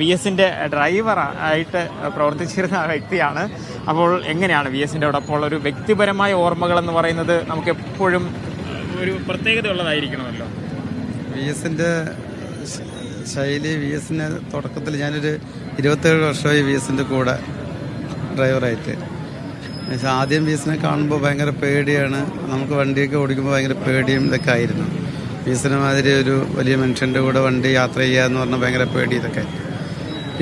V എസിന്റെ driver ആയിട്ട് പ്രവർത്തിച്ചിരുന്ന വ്യക്തിയാണ്. അപ്പോൾ എങ്ങനെയാണ് വി എസിന്റെ അപ്പോൾ ഒരു വ്യക്തിപരമായ ഓർമ്മകൾ എന്ന് പറയുന്നത് നമുക്ക് എപ്പോഴും ഒരു പ്രത്യേകത ഉള്ളതായിരിക്കണമല്ലോ വി എസിന്റെ ശൈലി വി എസിന് തുടക്കത്തിൽ ഞാനൊരു ഇരുപത്തേഴ് വർഷമായി വി എസിന്റെ കൂടെ ഡ്രൈവറായിട്ട്. ആദ്യം വി എസിനെ കാണുമ്പോൾ ഭയങ്കര പേടിയാണ്. നമുക്ക് വണ്ടിയൊക്കെ ഓടിക്കുമ്പോൾ ഭയങ്കര പേടിയും ഇതൊക്കെ ആയിരുന്നു. വി എസിനെ മാതിരി ഒരു വലിയ മനുഷ്യന്റെ കൂടെ വണ്ടി യാത്ര ചെയ്യുക എന്ന് പറഞ്ഞാൽ ഭയങ്കര പേടി ഇതൊക്കെ.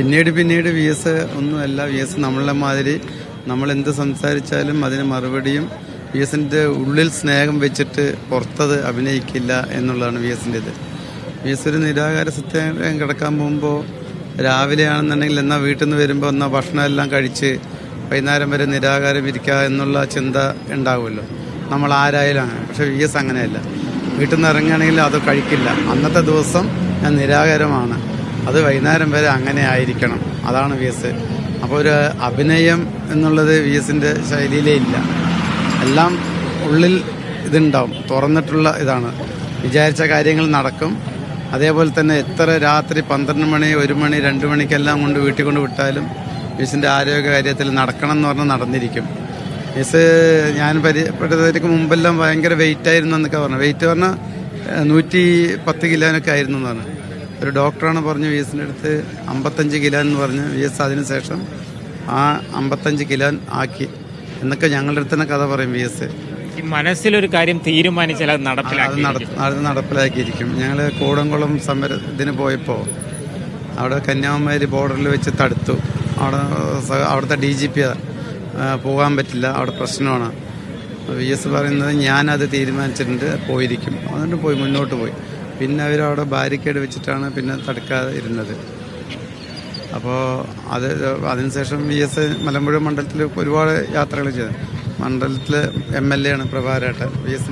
പിന്നീട് പിന്നീട് വി എസ് ഒന്നുമല്ല വി എസ് നമ്മളെ മാതിരി നമ്മൾ എന്ത് സംസാരിച്ചാലും അതിന് മറുപടിയും വി എസിന്റെ ഉള്ളിൽ സ്നേഹം വെച്ചിട്ട് പുറത്തത് അഭിനയിക്കില്ല എന്നുള്ളതാണ് വി എസിന്റെ ഇത് വി എസ് ഒരു നിരാകാര സത്യം കിടക്കാൻ പോകുമ്പോൾ രാവിലെ ആണെന്നുണ്ടെങ്കിൽ എന്നാൽ വീട്ടിൽ നിന്ന് വരുമ്പോൾ എന്നാൽ ഭക്ഷണം എല്ലാം കഴിച്ച് വൈകുന്നേരം വരെ നിരാകാരം ഇരിക്കുക എന്നുള്ള ചിന്ത ഉണ്ടാവുമല്ലോ. നമ്മൾ ആരായാലും അങ്ങനെ. പക്ഷെ വി എസ് അങ്ങനെയല്ല. വീട്ടിൽ നിന്ന് ഇറങ്ങുകയാണെങ്കിൽ അത് കഴിക്കില്ല. അന്നത്തെ ദിവസം ഞാൻ നിരാകാരമാണ് അത് വൈകുന്നേരം വരെ അങ്ങനെ ആയിരിക്കണം. അതാണ് വി എസ് അപ്പോൾ ഒരു അഭിനയം എന്നുള്ളത് വി എസിന്റെ ശൈലിയിലേ ഇല്ല. എല്ലാം ഉള്ളിൽ ഇതുണ്ടാവും. തുറന്നിട്ടുള്ള ഇതാണ്. വിചാരിച്ച കാര്യങ്ങൾ നടക്കും. അതേപോലെ തന്നെ എത്ര രാത്രി പന്ത്രണ്ട് മണി ഒരു മണി രണ്ട് മണിക്കെല്ലാം കൊണ്ട് വീട്ടിൽ കൊണ്ട് വിട്ടാലും മിസ്സിന്റെ ആരോഗ്യ കാര്യത്തിൽ നടക്കണം എന്ന് പറഞ്ഞാൽ നടന്നിരിക്കും. മിസ് ഞാൻ പരിചയപ്പെട്ടതിലേക്ക് മുമ്പെല്ലാം ഭയങ്കര വെയിറ്റ് ആയിരുന്നു എന്നൊക്കെ പറഞ്ഞു. വെയിറ്റ് പറഞ്ഞാൽ നൂറ്റി പത്ത് കിലോനൊക്കെ ആയിരുന്നു എന്ന് പറഞ്ഞു. ഒരു ഡോക്ടറാണ് പറഞ്ഞു വി എസിന്റെ അടുത്ത് അമ്പത്തഞ്ച് കിലോ എന്ന് പറഞ്ഞ് വി എസ് അതിന് ശേഷം ആ അമ്പത്തഞ്ച് കിലോ ആക്കി. എന്നൊക്കെ ഞങ്ങളുടെ അടുത്ത് തന്നെ കഥ പറയും വി എസ് മനസ്സിലൊരു കാര്യം തീരുമാനിച്ചാൽ അത് നടപ്പിലാക്കി നട അത് നടപ്പിലാക്കിയിരിക്കും. ഞങ്ങൾ കൂടംകുളം സമര ഇതിന് പോയപ്പോൾ അവിടെ കന്യാകുമാരി ബോർഡറിൽ വെച്ച് തടുത്തു. അവിടെ അവിടുത്തെ ഡി ജി പി പോകാൻ പറ്റില്ല. അവിടെ പ്രശ്നമാണ്. വി എസ് പറയുന്നത് ഞാനത് തീരുമാനിച്ചിട്ടുണ്ട് പോയിരിക്കും. അതുകൊണ്ട് പോയി മുന്നോട്ട് പോയി. പിന്നെ അവരവിടെ ബാരിക്കേഡ് വെച്ചിട്ടാണ് പിന്നെ തടുക്കാതെ ഇരുന്നത്. അപ്പോൾ അത് അതിനുശേഷം വി എസ് മലമ്പുഴ മണ്ഡലത്തിൽ ഒരുപാട് യാത്രകൾ ചെയ്തു. മണ്ഡലത്തിൽ എം എൽ എ ആണ് പ്രഭാരേട്ടൻ. V S